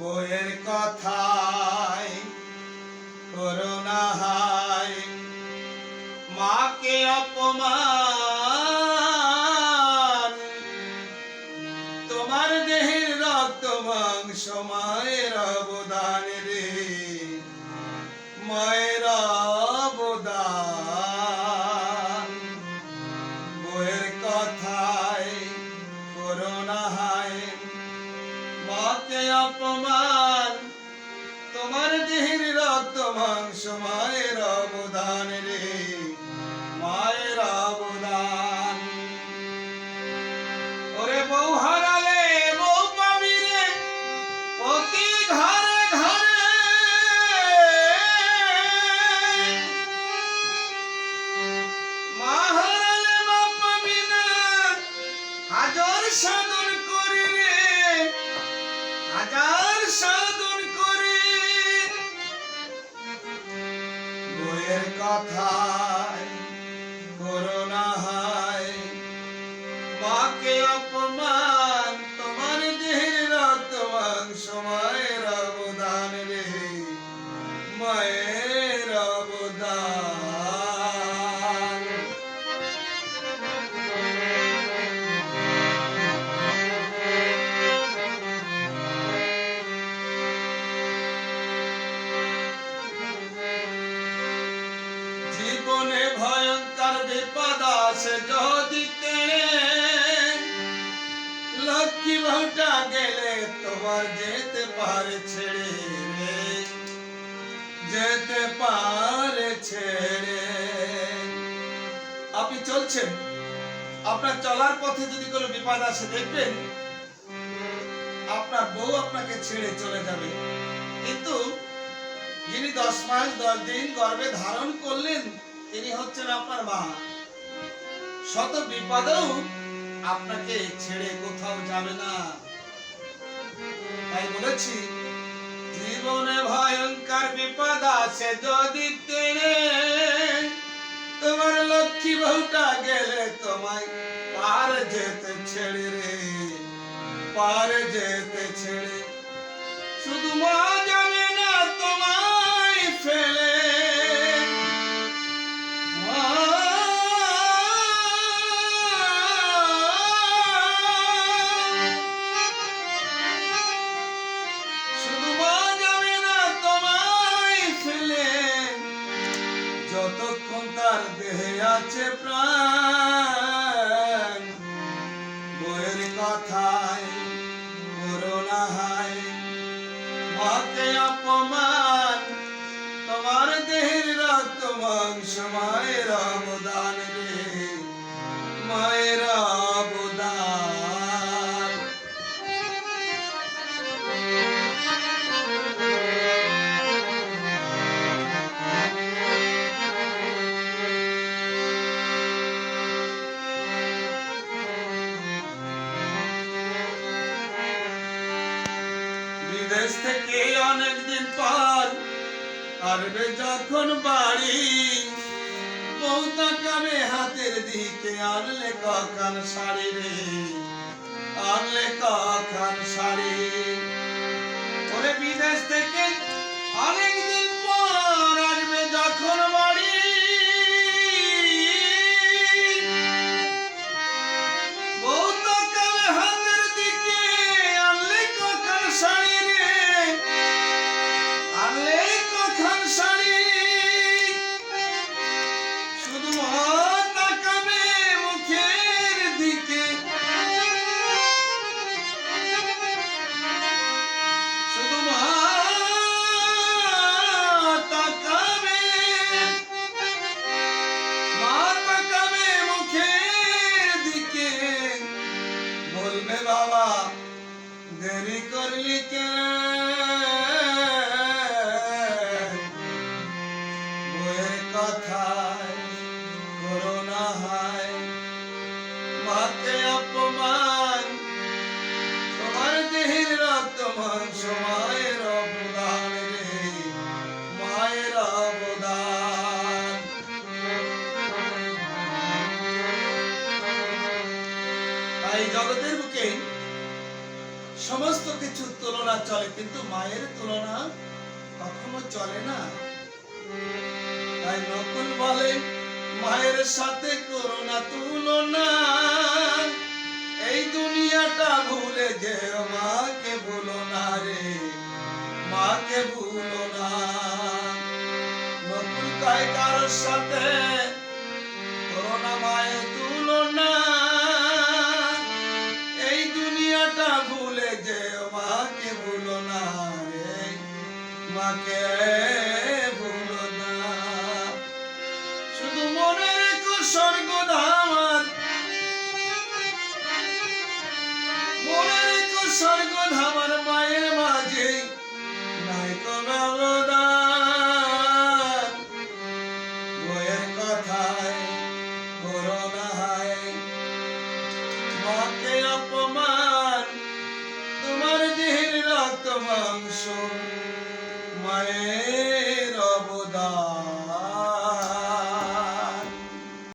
বইয়ের কথায় করোনা হায় মাকে অপমান। তোমার দেহের রক্ত মাংস মায়ের অবদান রে। মায়ের হাজার সাধন করে। বইয়ের কথায় করোনা হয় বাকে অপমান বিপদ আসে যদি তেড়ে লক্ষ্মী গেলে তোমার যেতে পারে ছেড়ে যেতে পারে ছেড়ে। আপনি চলছেন? আপনার চলার পথে যদি কোনো বিপদ আসে, দেখবেন আপনার বউ আপনাকে ছেড়ে চলে যাবে। কিন্তু যিনি দশ মাস, দশ দিন গর্ভে ধারণ করলেন তিনি হচ্ছেন আপনার মা। শত বিপদেও আপনাকে ছেড়ে কোথাও যাবে না। তাই বলেছি, জীবনে ভয়ঙ্কর বিপদ আছে যদি তেড়ে তোমার লক্ষ্মী বউটা গেলে তোমায় পার যেতে ছেড়ে রে, পার যেতে ছেড়ে। শুধু মা আছে প্রাণ। বিদেশ থেকে অনেকদিন পর আরবে যখন বাড়ি। বউ তাকাবে হাতের দিকে আনলে কখন শাড়ি রে? আনলে কখন শাড়ি? ওরে বিদেশ থেকে অনেকদিন দেরি সমস্ত কিছু তুলনা চলে, কিন্তু মায়ের তুলনা কখনো চলে না। তাই নকুল বলে, মায়ের সাথে করোনা তুলনা, এই দুনিয়াটা ভুলে যে মাকে ভুলো না রে, মাকে ভুলো না। নকুল কয়, কারোর সাথে মাকে ভুলো না। শুধু মনে রেখো স্বর্গ ধামার মনে রেখো স্বর্গ ধামার মায়ের মাঝে নাই কো ব্যবধান বইয়ের কথায় করোনা হায়। মাকে অপমান, তোমার দেহের রক্ত মাংস। মায়ের